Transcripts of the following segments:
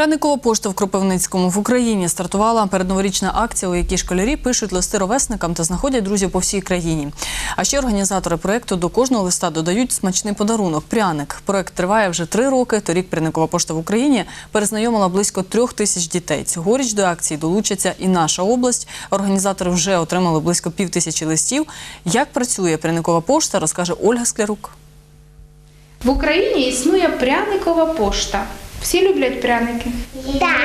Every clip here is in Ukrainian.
Пряникова пошта в Кропивницькому в Україні стартувала передноворічна акція, у якій школярі пишуть листи ровесникам та знаходять друзів по всій країні. А ще організатори проєкту до кожного листа додають смачний подарунок пряник. Проєкт триває вже три роки. Торік Пряникова пошта в Україні перезнайомила близько трьох тисяч дітей. Цьогоріч до акції долучиться і наша область. Організатори вже отримали близько пів тисячі листів. Як працює Пряникова пошта, розкаже Ольга Склярук. В Україні існує пряникова пошта. Всі люблять пряники? Так.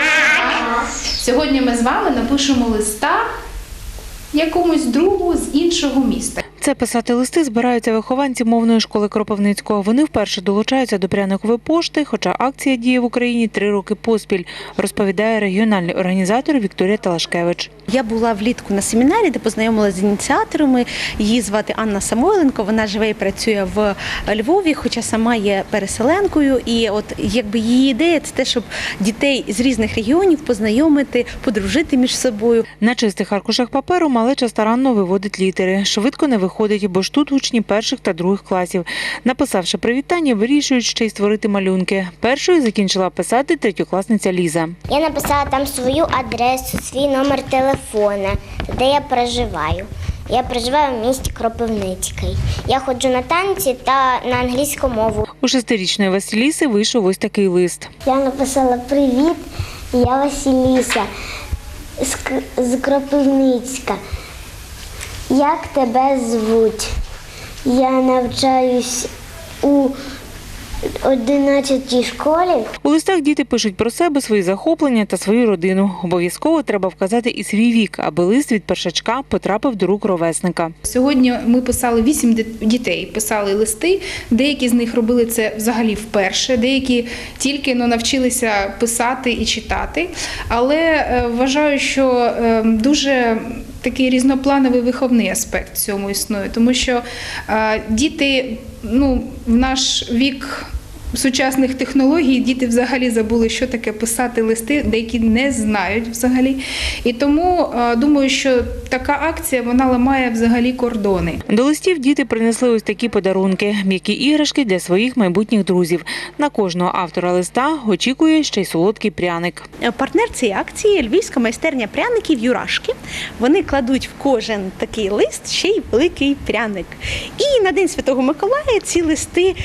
Сьогодні ми з вами напишемо листа якомусь другу з іншого міста. Це писати листи збираються вихованці мовної школи Кропивницького. Вони вперше долучаються до пряникової пошти, хоча акція діє в Україні три роки поспіль, розповідає регіональний організатор Вікторія Талашкевич. Я була влітку на семінарі, де познайомилася з ініціаторами. Її звати Анна Самойленко. Вона живе і працює в Львові, хоча сама є переселенкою. І от якби її ідея це те, щоб дітей з різних регіонів познайомити, подружити між собою. На чистих аркушах паперу малеча старанно виводить літери. Швидко не виходить, бо ж тут учні перших та других класів. Написавши привітання, вирішують ще й створити малюнки. Першою закінчила писати третьокласниця Ліза. Я написала там свою адресу, свій номер телефона, де я проживаю. Я проживаю в місті Кропивницький. Я ходжу на танці та на англійську мову. У шестирічної Василіси вийшов ось такий лист. Я написала Привіт, я Василіса К- з Кропивницька. Як тебе звуть? Я навчаюсь у 11 школі. У листах діти пишуть про себе, свої захоплення та свою родину. Обов'язково треба вказати і свій вік, аби лист від першачка потрапив до рук ровесника. Сьогодні ми писали вісім дітей, писали листи. Деякі з них робили це взагалі вперше, деякі тільки ну, навчилися писати і читати. Але е, вважаю, що е, дуже такий різноплановий виховний аспект цьому існує, тому що діти ну, в наш вік. Сучасних технологій діти взагалі забули, що таке писати листи, деякі не знають взагалі. І тому е, думаю, що така акція вона ламає взагалі кордони. До листів діти принесли ось такі подарунки, м'які іграшки для своїх майбутніх друзів. На кожного автора листа очікує ще й солодкий пряник. Партнер цієї акції львівська майстерня пряників Юрашки. Вони кладуть в кожен такий лист ще й великий пряник. І на День Святого Миколая ці листи.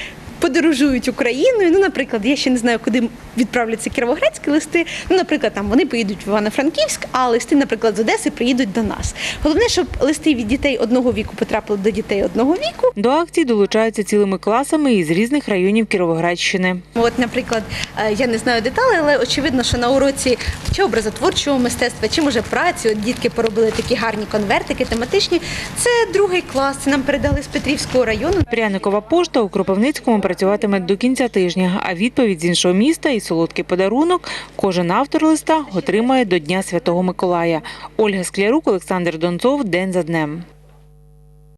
Подорожують Україною. Ну, наприклад, я ще не знаю, куди відправляться кіровоградські листи. Ну, наприклад, там вони поїдуть в Івано-Франківськ, а листи, наприклад, з Одеси приїдуть до нас. Головне, щоб листи від дітей одного віку потрапили до дітей одного віку. До акції долучаються цілими класами із різних районів Кіровоградщини. От, наприклад, е, я не знаю деталей, але очевидно, що на уроці чи образотворчого мистецтва, чи може праці, от дітки поробили такі гарні конвертики тематичні. Це другий клас. Це нам передали з Петрівського району. Пряникова пошта у Кропивницькому працюватиме до кінця тижня, а відповідь з іншого міста і солодкий подарунок кожен автор листа отримає до Дня Святого Миколая. Ольга Склярук, Олександр Донцов. День за днем.